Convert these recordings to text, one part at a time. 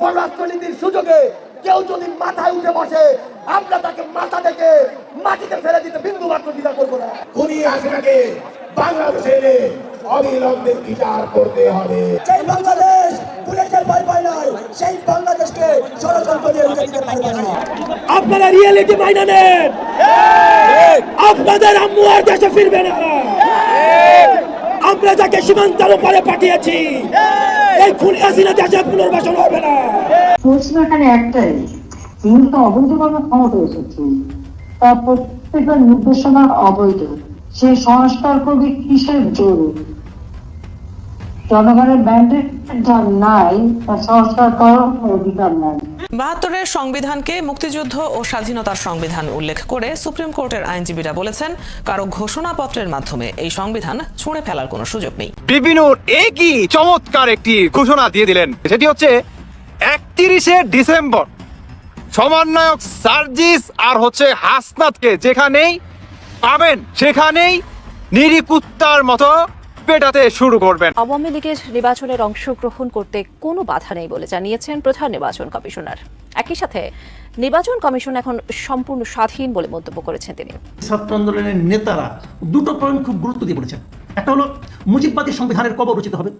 পররাষ্ট্রনীতির সুযোগে কেউ যদি মাথায় উঠে বসে আমরা তাকে মাথা থেকে মাটিতে ফেলে দিতে বিন্দু মাত্র দ্বিধা করব না। খুনি হাসিনাকে বাংলাদেশে এনে অবিলম্বে বিচার করতে হবে। সেই বাংলাদেশ পুলিশের ভয় পায় নাই সেই বাংলাদেশকে ষড়যন্ত্র দিয়ে উঠে দিতে পারবে না। আপনারা রিয়েলিটি মাইনা নেন আপনাদের আম্মু আর দেশে ফিরবে না। আমরা যাকে সীমান্তের উপরে পাঠিয়েছি এই খুনি হাসিনা দেশে পুনর্বাসন হবে না। প্রশ্ন এখানে একটাই তিনি তো অবৈধভাবে ক্ষমতা এসেছেন। তার প্রত্যেকটা নির্দেশনা অবৈধ। সেই সংস্কার করবে কিসের জোরে জনগণের ব্যান্ডেড যার নাই তার সংস্কার করার অধিকার নাই। বাহাত্তরের সংবিধানকে মুক্তিযুদ্ধ ও স্বাধীনতার সংবিধান উল্লেখ করে সুপ্রিম কোর্টের আইনজীবীরা বলেছেন, কারও ঘোষণাপত্রের মাধ্যমে এই সংবিধান ছুঁড়ে ফেলার কোনো সুযোগ নেই। বিপিনুর একই চমৎকার একটি ঘোষণা দিয়ে দিলেন। সেটি হচ্ছে, একত্রিশে ডিসেম্বর সমন্বয়ক সার্জিস আর হচ্ছে হাসনাতকে যেখানেই পাবেন, সেখানেই নিরিকুত্তার মতো পেটাতে শুরু করবেন। আওয়ামী লীগের নির্বাচনের অংশগ্রহণ করতে কোনো বাধা নেই বলে জানিয়েছেন প্রধান নির্বাচন কমিশনার। একই সাথে নির্বাচন কমিশন এখন সম্পূর্ণ স্বাধীন বলে মন্তব্য করেছেন তিনি। ছাত্র আন্দোলনের নেতারা দুটো পয়েন্ট খুব গুরুত্ব দিয়ে বলেছেন। একটা হলো মুজিববাদী সংবিধানের কবর রচিত হবে।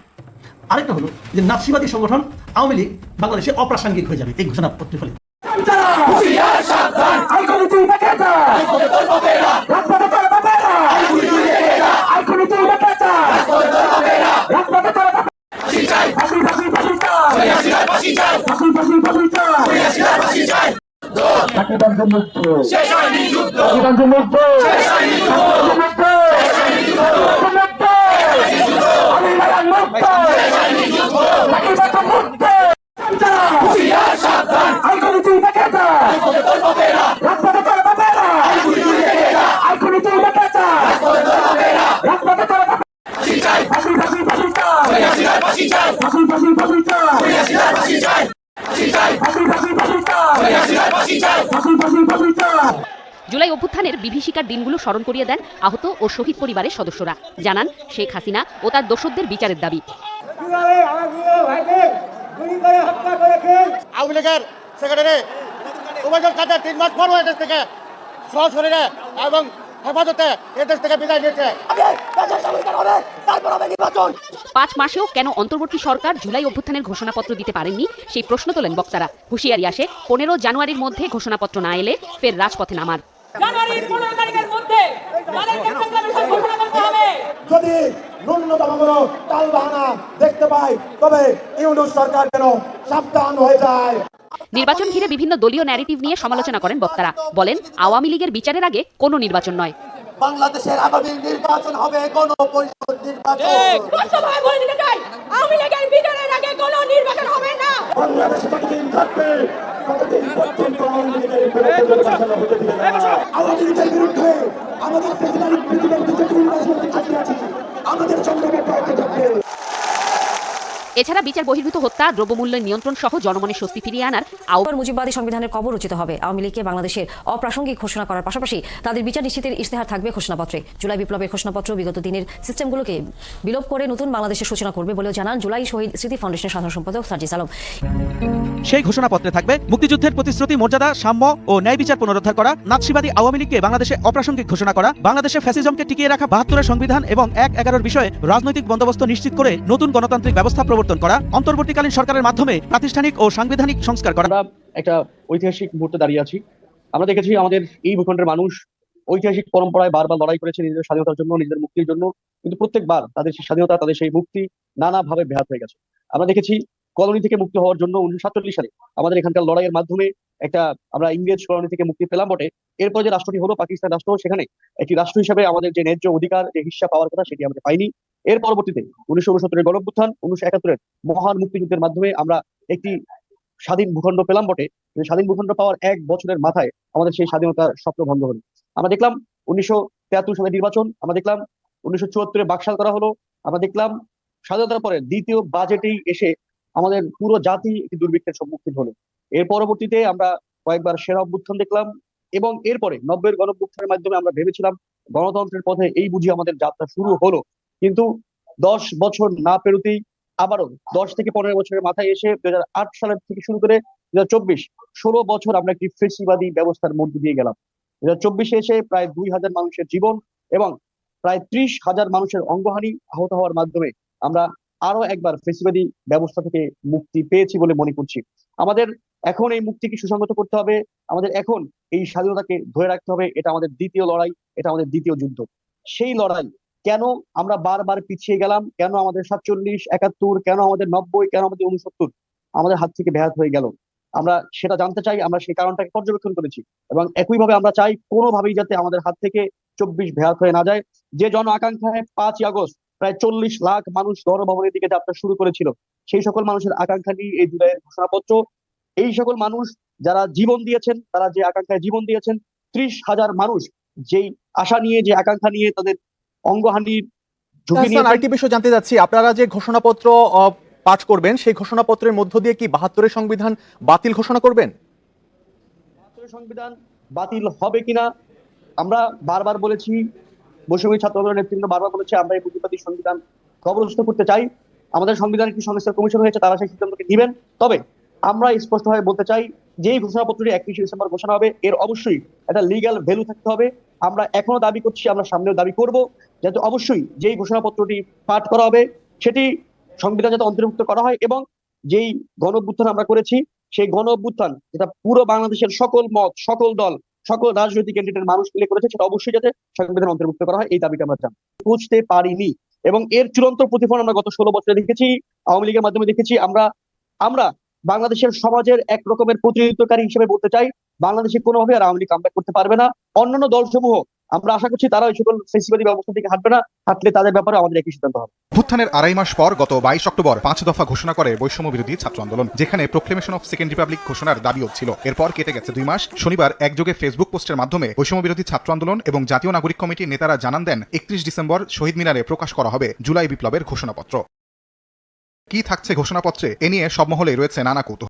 আরেকটা হলো যে নাসিবাদী সংগঠন আওয়ামী লীগ বাংলাদেশে অপ্রাসঙ্গিক হয়ে যাবে। এই ঘোষণাপত্রের ফলে। অধিকাংশ মুক্ত অধিকাংশ মুক্ত মুক্ত মুক্ত জুলাই অভ্যুত্থানের বিভীষিকার দিনগুলো স্মরণ করিয়ে দেন আহত ও শহীদ পরিবারের সদস্যরা জানান শেখ হাসিনা ও তার দোসরদের বিচারের দাবি এবং হেফাজতে এদেশ থেকে বিদায় নিয়েছে। তারপর হবে নির্বাচন। পাঁচ মাসেও কেন অন্তর্বর্তী সরকার জুলাই অভ্যুত্থানের ঘোষণাপত্র দিতে পারেননি? সেই প্রশ্ন তোলেন বক্তারা। হুঁশিয়ারি আসে পনেরো জানুয়ারির মধ্যে ঘোষণাপত্র না এলে ফের রাজপথে নামার। জানুয়ারির পনেরো তারিখের মধ্যে তাদেরকে সংগ্রামে ঘোষণা করতে হবে। যদি ন্যূনতম কোনো টাল বাহানা দেখতে পাই তবে ইউনুস সরকার যেন সাবধান হয়ে যায়। নির্বাচন ঘিরে বিভিন্ন দলীয় ন্যারেটিভ নিয়ে সমালোচনা করেন বক্তারা। বলেন আওয়ামী লীগের বিচারের আগে কোনো নির্বাচন নয়। বাংলাদেশের আগামী নির্বাচন হবে গণ পরিষদ নির্বাচন স্পষ্টভাবে বলে দিতে চাই আওয়ামী লীগের বিচারের আগে কোনো নির্বাচন হবে না। বাংলাদেশে যতদিন থাকবে? ততদিন পর্যন্ত আওয়ামী লীগের বিরুদ্ধে নির্বাচন হতে দিবে না। আওয়ামী লীগের বিরুদ্ধে আমাদের ফেসিবাদী পৃথিবীর দুটো রাজনৈতিক শক্তি আছে আমাদের সংগ্রামে পাল্টে থাকবে এছাড়া বিচার বহির্ভূত হত্যা দ্রব্যমূল্যের নিয়ন্ত্রণ সহ জনমনের স্বস্তি ফিরিয়ে আনার আহ্বান মুজিববাদী সংবিধানের কবর রচিত হবে। আওয়ামী লীগকে বাংলাদেশের অপ্রাসঙ্গিক ঘোষণা করার পাশাপাশি তাদের বিচার নিশ্চিতের ইশতেহার থাকবে ঘোষণাপত্রে। জুলাই বিপ্লবের ঘোষণাপত্র বিগত দিনের সিস্টেমগুলোকে বিলোপ করে নতুন বাংলাদেশের সূচনা করবে বলেও জানান জুলাই শহীদ স্মৃতি ফাউন্ডেশনের সাধারণ সম্পাদক সার্জিস আলম। সেই ঘোষণাপত্রে থাকবে মুক্তিযুদ্ধের প্রতিশ্রুতি মর্যাদা সাম্য ও ন্যায় বিচার পুনরুদ্ধার করা নাৎসিবাদী আওয়ামী লীগকে বাংলাদেশে অপ্রাসঙ্গিক ঘোষণা করা বাংলাদেশে ফ্যাসিজমকে টিকিয়ে রাখা বাহাত্তরের সংবিধান এবং এক এগারোর বিষয়ে রাজনৈতিক বন্দোবস্ত নিশ্চিত করে নতুন গণতান্ত্রিক ব্যবস্থা প্রবর্তন করা, অন্তর্বর্তীকালীন সরকারের মাধ্যমে প্রাতিষ্ঠানিক ও সাংবিধানিক সংস্কার করা। একটা ঐতিহাসিক মুহূর্তে দাঁড়িয়ে আছি। আমরা দেখেছি আমাদের এই ভূখণ্ডের মানুষ ঐতিহাসিক পরম্পরায় বারবার লড়াই করেছে নিজেদের স্বাধীনতার জন্য, নিজেদের মুক্তির জন্য। কিন্তু প্রত্যেকবার তাদের সেই স্বাধীনতা, তাদের সেই মুক্তি নানাভাবে ব্যাহত হয়ে গেছে। আমরা দেখেছি কলোনি থেকে মুক্তি হওয়ার জন্য উনিশশো সাতচল্লিশ সালে আমাদের এখানকার লড়াইয়ের মাধ্যমে একটা আমরা ইংরেজ কলোনি থেকে মুক্তি পেলাম বটে। এরপর যে রাষ্ট্রটি হলো পাকিস্তান রাষ্ট্র, সেখানে একটি রাষ্ট্র হিসেবে আমাদের যে ন্যায্য অধিকার, যে হিস্সা পাওয়ার কথা সেটি আমরা পাইনি। এর পরবর্তীতে উনিশশো উনসত্তরের গণঅভ্যুত্থান উনিশশো একাত্তরের মহান মুক্তিযুদ্ধের মাধ্যমে আমরা একটি স্বাধীন ভূখণ্ড পেলাম বটে। স্বাধীন ভূখণ্ড পাওয়ার এক বছরের মাথায় আমাদের সেই স্বাধীনতার স্বপ্ন ভঙ্গ হলো। আমরা দেখলাম উনিশশো তেহাত্তর সালের নির্বাচন, আমরা দেখলাম উনিশশো চুয়াত্তরে বাকশাল করা হলো, আমরা দেখলাম স্বাধীনতার পরে দ্বিতীয় বাজেটেই এসে আমাদের পুরো জাতি দুর্ভিক্ষের সম্মুখীন হলো। এর পরবর্তীতে আমরা কয়েকবার সেরা অভ্যুত্থান দেখলাম এবং এরপরে নব্বের গণঅভ্যুত্থানের মাধ্যমে আমরা ভেবেছিলাম গণতন্ত্রের পথে এই বুঝি আমাদের যাত্রা শুরু হলো। কিন্তু দশ বছর না পেরোতেই আবারও দশ থেকে পনেরো বছরের মাথায় এসে দুই সালের থেকে শুরু করে দু চব্বিশ ষোলো বছর আমরা একটি ফেসিবাদী ব্যবস্থার মধ্যে দিয়ে গেলাম। দু হাজার চব্বিশে এসে প্রায় দুই হাজার মানুষের জীবন এবং প্রায় ত্রিশ হাজার মানুষের অঙ্গহানি আহত হওয়ার মাধ্যমে আমরা আরও একবার ফেসিবাদী ব্যবস্থা থেকে মুক্তি পেয়েছি বলে মনে করছি। আমাদের এখন এই মুক্তিকে সুসংগত করতে হবে। আমাদের এখন এই স্বাধীনতাকে ধরে রাখতে হবে। এটা আমাদের দ্বিতীয় লড়াই, এটা আমাদের দ্বিতীয় যুদ্ধ। সেই লড়াই, কেন আমরা বারবার পিছিয়ে গেলাম? কেন আমাদের সাতচল্লিশ, একাত্তর, কেন আমাদের নব্বই, কেন আমাদের উনসত্তর আমাদের হাত থেকে ব্যাহত হয়ে গেল। আমরা সেটা জানতে চাই, আমরা সেই কারণটাকে পর্যবেক্ষণ করেছি এবং একইভাবে আমরা চাই কোনোভাবেই যাতে আমাদের হাত থেকে চব্বিশ ব্যাহত হয়ে না যায়। যে জন আকাঙ্ক্ষায় পাঁচই আগস্ট প্রায় চল্লিশ লাখ মানুষ গণভবনের দিকে যাত্রা শুরু করেছিল। সেই সকল মানুষের আকাঙ্ক্ষা নিয়ে এই জুলাইয়ের ঘোষণাপত্র। এই সকল মানুষ যারা জীবন দিয়েছেন তারা যে আকাঙ্ক্ষায় জীবন দিয়েছেন ত্রিশ হাজার মানুষ যেই আশা নিয়ে যে আকাঙ্ক্ষা নিয়ে তাদের অঙ্গহানির ঝুঁকি নিয়ে আরেকটি বিষয় জানতে চাচ্ছি। আপনারা যে ঘোষণাপত্র পাঠ করবেন সেই ঘোষণাপত্রের মধ্য দিয়ে কি বাহাত্তরের সংবিধান বাতিল ঘোষণা করবেন? বাহাত্তরের সংবিধান বাতিল হবে কিনা আমরা বারবার বলেছি বৈষম্য ছাত্র আন্দোলনের নেতৃত্ব বারবার বলেছে, আমরা এই প্রতিবাদী সংবিধান কবরস্থ করতে চাই। আমাদের সংবিধান একটি সংস্কার কমিশন হয়েছে, তারা সেই সিদ্ধান্তকে নেবেন। তবে আমরা স্পষ্টভাবে বলতে চাই যে ঘোষণাপত্রটি একত্রিশে ডিসেম্বর ঘোষণা হবে, এর অবশ্যই একটা লিগ্যাল ভ্যালু থাকতে হবে। আমরা এখনও দাবি করছি, আমরা সামনেও দাবি করব, যাতে অবশ্যই যেই ঘোষণাপত্রটি পাঠ করা হবে, সেটি সংবিধান যাতে অন্তর্ভুক্ত করা হয় এবং যেই গণ আমরা করেছি, সেই গণ যেটা পুরো বাংলাদেশের সকল মত, সকল দল সকল রাজনৈতিক ক্যান্ডিডেট মানুষ মিলে করেছে, সেটা অবশ্যই যাতে সংবিধান অন্তর্ভুক্ত করা হয়, এই দাবিটা আমরা জানি বুঝতে পারিনি। এবং এর চূড়ান্ত প্রতিফলন আমরা গত ষোলো বছরে দেখেছি, আওয়ামী লীগের মাধ্যমে দেখেছি। আমরা আমরা বাংলাদেশের সমাজের এক রকমের প্রতিনিধিত্বকারী হিসেবে বলতে চাই, বাংলাদেশে কোনোভাবে আর আওয়ামী লীগ কামব্যাক করতে পারবে না। অন্যান্য দলসমূহ আমরা আশা করছি তারা ওই সকল ফেসিবাদী ব্যবস্থা থেকে হাঁটবে না, হাঁটলে তাদের ব্যাপারে আমাদের একই সিদ্ধান্ত হবে। অভ্যুত্থানের আড়াই মাস পর গত বাইশ অক্টোবর পাঁচ দফা ঘোষণা করে বৈষম্য বিরোধী ছাত্র আন্দোলন, যেখানে প্রোক্লেমেশন অফ সেকেন্ড রিপাবলিক ঘোষণার দাবিও ছিল। এরপর কেটে গেছে দুই মাস। শনিবার একযোগে ফেসবুক পোস্টের মাধ্যমে বৈষম্য বিরোধী ছাত্র আন্দোলন এবং জাতীয় নাগরিক কমিটির নেতারা জানান দেন, একত্রিশ ডিসেম্বর শহীদ মিনারে প্রকাশ করা হবে জুলাই বিপ্লবের ঘোষণাপত্র। কি থাকছে ঘোষণাপত্রে? এ নিয়ে সব মহলে রয়েছে নানা কৌতূহল।